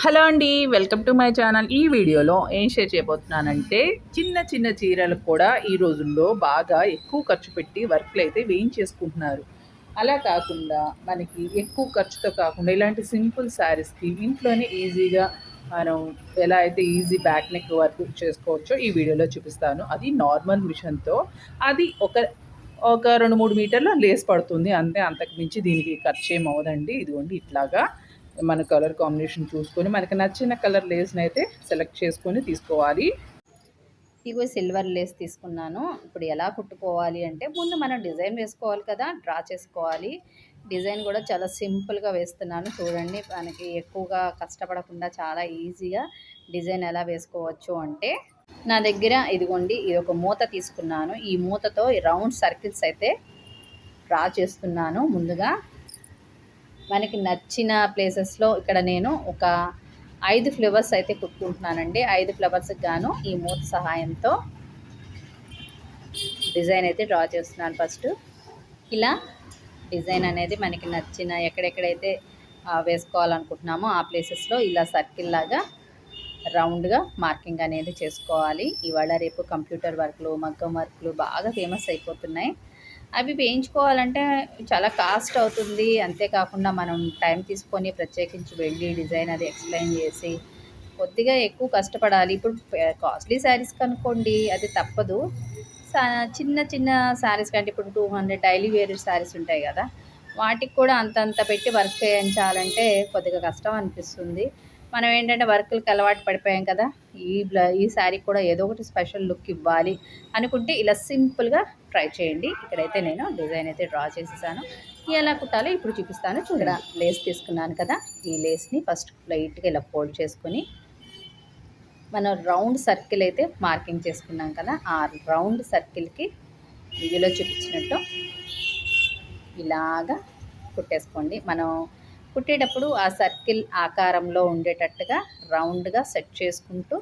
Hello అండి welcome to my channel. ఈ వీడియోలో ఏం షేర్ చేయబోతున్నానంటే చిన్న చిన్న చీరలకు కూడా ఈ రోజుల్లో బాగా ఎక్కువ ఖర్చు పెట్టి వర్క్లు అయితే వేయించేసుకుంటున్నారు. అలా కాకుండా మనకి ఎక్కువ ఖర్చుతో కాకుండా ఇలాంటి సింపుల్ శారీస్కి ఇంట్లోనే ఈజీగా మనం ఎలా అయితే ఈజీ బ్యాక్ నెక్ వర్క్ చేసుకోవచ్చో ఈ వీడియోలో చూపిస్తాను. అది నార్మల్ మిషన్తో అది ఒక ఒక రెండు మూడు మీటర్ల లేస్ పడుతుంది. అంతే అంతకు మించి దీనికి ఖర్చు ఏం ఇదిగోండి ఇట్లాగా మన కలర్ కాంబినేషన్ చూసుకొని మనకి నచ్చిన కలర్ లేస్ని అయితే సెలెక్ట్ చేసుకొని తీసుకోవాలి. ఇగో సిల్వర్ లేస్ తీసుకున్నాను. ఇప్పుడు ఎలా కుట్టుకోవాలి అంటే ముందు మనం డిజైన్ వేసుకోవాలి కదా డ్రా చేసుకోవాలి. డిజైన్ కూడా చాలా సింపుల్గా వేస్తున్నాను. చూడండి మనకి ఎక్కువగా కష్టపడకుండా చాలా ఈజీగా డిజైన్ ఎలా వేసుకోవచ్చు అంటే నా దగ్గర ఇదిగోండి ఇది ఒక మూత తీసుకున్నాను. ఈ మూతతో రౌండ్ సర్కిల్స్ అయితే డ్రా చేస్తున్నాను ముందుగా. మనకి నచ్చిన ప్లేసెస్లో ఇక్కడ నేను ఒక ఐదు ఫ్లవర్స్ అయితే కుట్టుకుంటున్నానండి. ఐదు ఫ్లవర్స్కి గాను ఈ మూత సహాయంతో డిజైన్ అయితే డ్రా చేస్తున్నాను ఫస్ట్. ఇలా డిజైన్ అనేది మనకి నచ్చిన ఎక్కడెక్కడైతే వేసుకోవాలనుకుంటున్నామో ఆ ప్లేసెస్లో ఇలా సర్కిల్ లాగా రౌండ్గా మార్కింగ్ అనేది చేసుకోవాలి. ఇవాళ రేపు కంప్యూటర్ వర్క్లు మగ్గం వర్క్లు బాగా ఫేమస్ అయిపోతున్నాయి. అవి వేయించుకోవాలంటే చాలా కాస్ట్ అవుతుంది. అంతేకాకుండా మనం టైం తీసుకొని ప్రత్యేకించి వెళ్ళి డిజైన్ అది ఎక్స్ప్లెయిన్ చేసి కొద్దిగా ఎక్కువ కష్టపడాలి. ఇప్పుడు కాస్ట్లీ శారీస్ కనుక్కోండి అది తప్పదు. సా- చిన్న చిన్న శారీస్ కంటే ఇప్పుడు two hundred daily wear saris ఉంటాయి కదా వాటికి కూడా అంతంత పెట్టి వర్క్ చేయించాలంటే కొద్దిగా కష్టం అనిపిస్తుంది. మనం ఏంటంటే వర్క్లకి అలవాటు పడిపోయాం కదా ఈ బ్ల ఈ శారీ కూడా ఏదో ఒకటి స్పెషల్ లుక్ ఇవ్వాలి అనుకుంటే ఇలా సింపుల్గా ట్రై చేయండి. ఇక్కడైతే నేను డిజైన్ అయితే డ్రా చేసేసాను. ఎలా కుట్టాలో ఇప్పుడు చూపిస్తాను. చూడ లేస్ తీసుకున్నాను కదా ఈ లేస్ని ఫస్ట్ లైట్గా ఇలా ఫోల్డ్ చేసుకొని మనం రౌండ్ సర్కిల్ అయితే మార్కింగ్ చేసుకున్నాం కదా ఆ రౌండ్ సర్కిల్కి వీడియోలో చూపించినట్టు ఇలాగా కుట్టేసుకోండి. మనం కుట్టేటప్పుడు ఆ సర్కిల్ ఆకారంలో ఉండేటట్టుగా రౌండ్గా సెట్ చేసుకుంటూ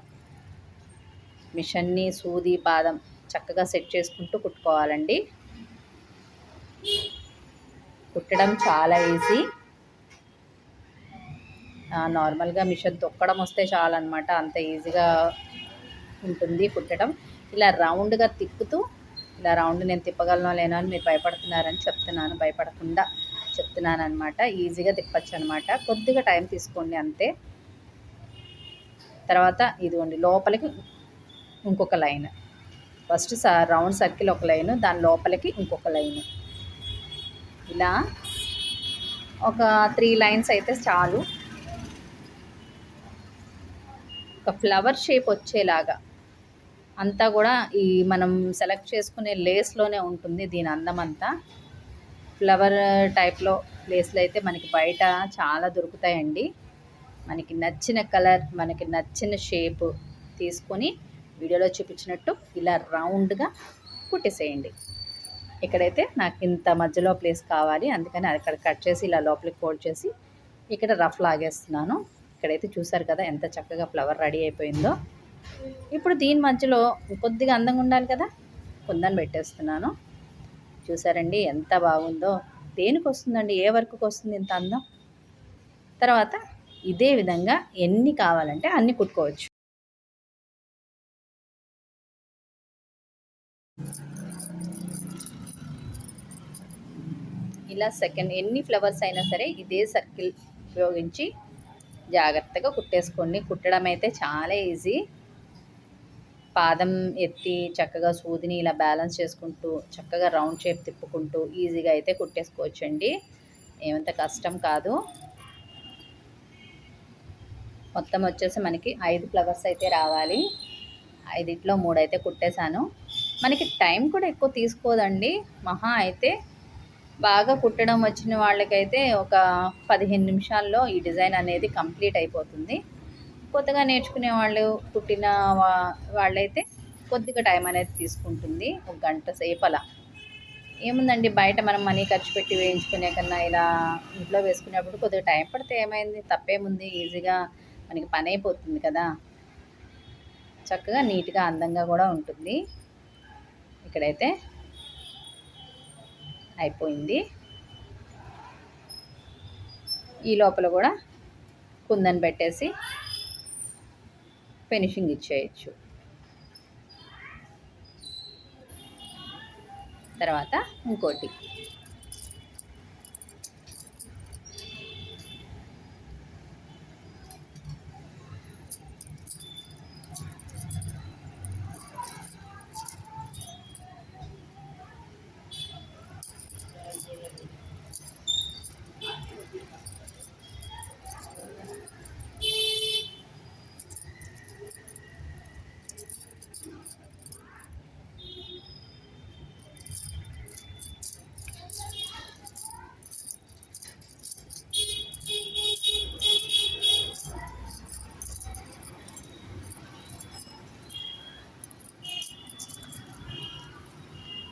మిషన్ని సూది బాదం చక్కగా సెట్ చేసుకుంటూ కుట్టుకోవాలండి. కుట్టడం చాలా ఈజీ. నార్మల్గా మిషన్ తొక్కడం వస్తే చాలన్నమాట. అంత ఈజీగా ఉంటుంది కుట్టడం. ఇలా రౌండ్గా తిప్పుతూ ఇలా రౌండ్ నేను తిప్పగలనో లేనో అని మీరు భయపడుతున్నారని చెప్తున్నాను. భయపడకుండా చెప్తున్నాను అనమాట ఈజీగా తిప్పచ్చు అనమాట కొద్దిగా టైం తీసుకోండి అంతే. తర్వాత ఇదిగోండి లోపలికి ఇంకొక లైన్. ఫస్ట్ రౌండ్ సర్కిల్ ఒక లైన్ దాని లోపలికి ఇంకొక లైన్. ఇలా ఒక త్రీ లైన్స్ అయితే చాలు. ఒక ఫ్లవర్ షేప్ వచ్చేలాగా. అంతా కూడా ఈ మనం సెలెక్ట్ చేసుకునే లేస్లోనే ఉంటుంది దీని అందం అంతా. ఫ్లవర్ టైప్లో ప్లేస్లు అయితే మనకి బయట చాలా దొరుకుతాయండి. మనకి నచ్చిన కలర్ మనకి నచ్చిన షేప్ తీసుకొని వీడియోలో చూపించినట్టు ఇలా రౌండ్గా కుట్టేసేయండి. ఇక్కడైతే నాకు ఇంత మధ్యలో ప్లేస్ కావాలి అందుకని అక్కడ కట్ చేసి ఇలా లోపలికి ఫోల్డ్ చేసి ఇక్కడ రఫ్ లాగేస్తున్నాను. ఇక్కడైతే చూసారు కదా ఎంత చక్కగా ఫ్లవర్ రెడీ అయిపోయిందో. ఇప్పుడు దీని మధ్యలో కొద్దిగా అందంగా ఉండాలి కదా కుందని పెట్టేస్తున్నాను. చూసారండి ఎంత బాగుందో. దేనికి వస్తుందండి ఏ వర్క్కి వస్తుంది ఇంత అందం? తర్వాత ఇదే విధంగా ఎన్ని కావాలంటే అన్ని కుట్టుకోవచ్చు. ఇలా సెకండ్ ఎన్ని ఫ్లవర్స్ అయినా సరే ఇదే సర్కిల్ ఉపయోగించి జాగ్రత్తగా కుట్టేసుకోండి. కుట్టడం అయితే చాలా ఈజీ. పాదం ఎత్తి చక్కగా సూదిని ఇలా బ్యాలెన్స్ చేసుకుంటూ చక్కగా రౌండ్ షేప్ తిప్పుకుంటూ ఈజీగా అయితే కుట్టేసుకోవచ్చండి. ఏమంత కష్టం కాదు. మొత్తం వచ్చేసి మనకి ఐదు ఫ్లవర్స్ అయితే రావాలి. ఐదిట్లో మూడు అయితే కుట్టేశాను. మనకి టైం కూడా ఎక్కువ తీసుకోదండి. మహా అయితే బాగా కుట్టడం వచ్చిన వాళ్ళకైతే ఒక పదిహేను నిమిషాల్లో ఈ డిజైన్ అనేది కంప్లీట్ అయిపోతుంది. కొత్తగా నేర్చుకునే వాళ్ళు పుట్టిన వా- వాళ్ళైతే కొద్దిగా టైం అనేది తీసుకుంటుంది ఒక గంట సేపు అలా ఏముందండి బయట మనం మనీ ఖర్చు పెట్టి వేయించుకునే కన్నా ఇలా ఇంట్లో వేసుకునేప్పుడు కొద్దిగా టైం పడితే ఏమైంది? తప్పేముంది? ఈజీగా మనకి పని అయిపోతుంది కదా. చక్కగా నీట్గా అందంగా కూడా ఉంటుంది. ఇక్కడైతే అయిపోయింది. ఈ లోపల కూడా కుందని పెట్టేసి ఫినిషింగ్ ఇచ్చేయచ్చు. తర్వాత ఇంకోటి.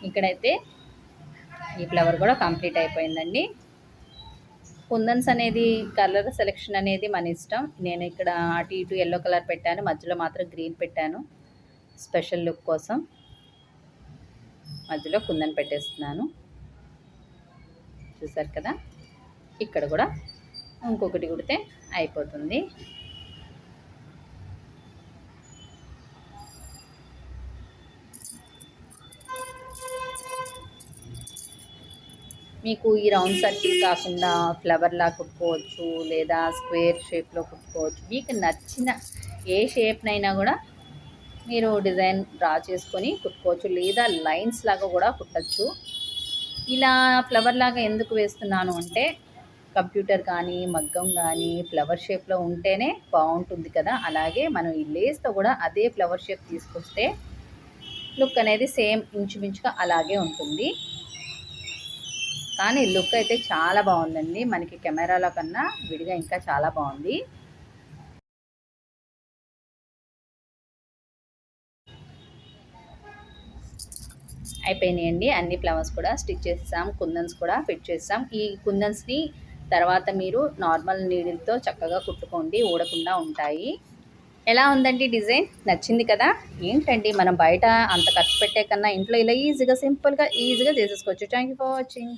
ఇక్కడైతే ఈ ఫ్లవర్ కూడా కంప్లీట్ అయిపోయిందండి. కుందన్స్ అనేది కలర్ సెలెక్షన్ అనేది మన ఇష్టం. నేను ఇక్కడ అటు ఇటు ఎల్లో కలర్ పెట్టాను. మధ్యలో మాత్రం గ్రీన్ పెట్టాను. స్పెషల్ లుక్ కోసం మధ్యలో కుందన్ పెట్టేస్తున్నాను. చూసారు కదా? ఇక్కడ కూడా ఇంకొకటి కుడితే అయిపోతుంది. మీకు ఈ రౌండ్ సర్కిల్ కాకుండా ఫ్లవర్లా కుట్టుకోవచ్చు లేదా స్క్వేర్ షేప్లో కుట్టుకోవచ్చు. మీకు నచ్చిన ఏ షేప్నైనా కూడా మీరు డిజైన్ డ్రా చేసుకొని కుట్టుకోవచ్చు లేదా లైన్స్ లాగా కూడా కుట్టచ్చు. ఇలా ఫ్లవర్ లాగా ఎందుకు వేస్తున్నాను అంటే కంప్యూటర్ కానీ మగ్గం కానీ ఫ్లవర్ షేప్లో ఉంటేనే బాగుంటుంది కదా. అలాగే మనం ఈ లేస్తో కూడా అదే ఫ్లవర్ షేప్ తీసుకొస్తే లుక్ అనేది సేమ్ ఇంచుమించుగా అలాగే ఉంటుంది. కానీ లుక్ అయితే చాలా బాగుందండి. మనకి కెమెరాలో కన్నా విడిగా ఇంకా చాలా బాగుంది. అయిపోయినాయండి. అన్ని ఫ్లవర్స్ కూడా స్టిచ్ చేసాం కుందన్స్ కూడా ఫిట్ చేసాం ఈ కుందన్స్ని తర్వాత మీరు నార్మల్ నీడిల్తో చక్కగా కుట్టుకోండి ఊడకుండా ఉంటాయి. ఎలా ఉందండి డిజైన్? నచ్చింది కదా? ఏంటండి మనం బయట అంత ఖర్చు పెట్టే కన్నా ఇంట్లో ఇలా ఈజీగా సింపుల్గా ఈజీగా చేసేసుకోవచ్చు. Thank you for watching.